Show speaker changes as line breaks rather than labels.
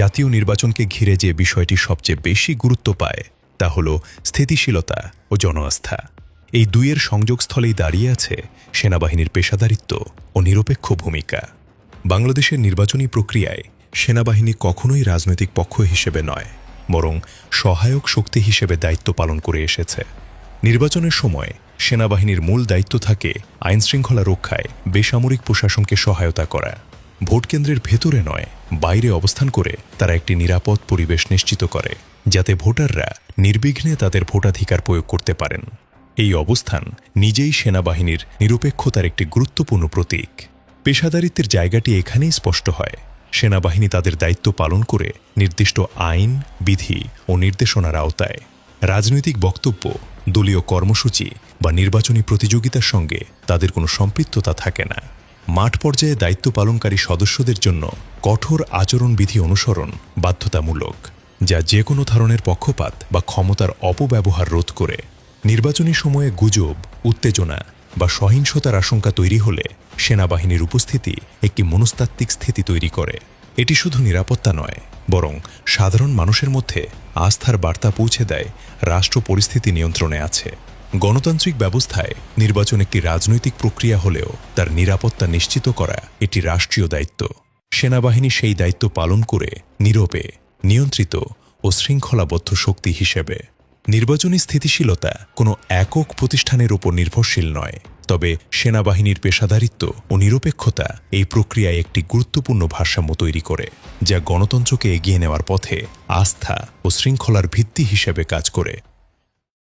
জাতীয় নির্বাচনকে ঘিরে যে বিষয়টি সবচেয়ে বেশি গুরুত্ব পায়, তা হল স্থিতিশীলতা ও জনআস্থা। এই দুইয়ের সংযোগস্থলেই দাঁড়িয়ে আছে সেনাবাহিনীর পেশাদারিত্ব ও নিরপেক্ষ ভূমিকা। বাংলাদেশের নির্বাচনী প্রক্রিয়ায় সেনাবাহিনী কখনোই রাজনৈতিক পক্ষ হিসেবে নয়, বরং সহায়ক শক্তি হিসেবে দায়িত্ব পালন করে এসেছে। নির্বাচনের সময় সেনাবাহিনীর মূল দায়িত্ব থাকে আইনশৃঙ্খলা রক্ষায় বেসামরিক প্রশাসনকে সহায়তা করা। ভোটকেন্দ্রের ভেতরে নয়, বাইরে অবস্থান করে তারা একটি নিরাপদ পরিবেশ নিশ্চিত করে, যাতে ভোটাররা নির্বিঘ্নে তাদের ভোটাধিকার প্রয়োগ করতে পারেন। এই অবস্থান নিজেই সেনাবাহিনীর নিরপেক্ষতার একটি গুরুত্বপূর্ণ প্রতীক। পেশাদারিত্বের জায়গাটি এখানেই স্পষ্ট হয়। সেনাবাহিনী তাদের দায়িত্ব পালন করে নির্দিষ্ট আইন, বিধি ও নির্দেশনার আওতায় রাজনৈতিক বক্তব্য, দলীয় কর্মসূচি বা নির্বাচনী প্রতিযোগিতার সঙ্গে তাদের কোনো সম্পৃক্ততা থাকে না। মাঠ পর্যায়ে দায়িত্ব পালনকারী সদস্যদের জন্য কঠোর আচরণবিধি অনুসরণ বাধ্যতামূলক, যা যে কোনো ধরনের পক্ষপাত বা ক্ষমতার অপব্যবহার রোধ করে। নির্বাচনী সময়ে গুজব, উত্তেজনা বা সহিংসতার আশঙ্কা তৈরি হলে সেনাবাহিনীর উপস্থিতি একটি মনস্তাত্ত্বিক স্থিতি তৈরি করে। এটি শুধু নিরাপত্তা নয়, বরং সাধারণ মানুষের মধ্যে আস্থার বার্তা পৌঁছে দেয় রাষ্ট্র পরিস্থিতি নিয়ন্ত্রণে আছে। গণতান্ত্রিক ব্যবস্থায় নির্বাচন একটি রাজনৈতিক প্রক্রিয়া হলেও তার নিরাপত্তা নিশ্চিত করা এটি রাষ্ট্রীয় দায়িত্ব। সেনাবাহিনী সেই দায়িত্ব পালন করে নীরবে, নিয়ন্ত্রিত ও শৃঙ্খলাবদ্ধ শক্তি হিসেবে। নির্বাচনী স্থিতিশীলতা কোনো একক প্রতিষ্ঠানের উপর নির্ভরশীল নয়, তবে সেনাবাহিনীর পেশাদারিত্ব ও নিরপেক্ষতা এই প্রক্রিয়ায় একটি গুরুত্বপূর্ণ ভারসাম্য তৈরি করে, যা গণতন্ত্রকে এগিয়ে নেওয়ার পথে আস্থা ও শৃঙ্খলার ভিত্তি হিসেবে কাজ করে।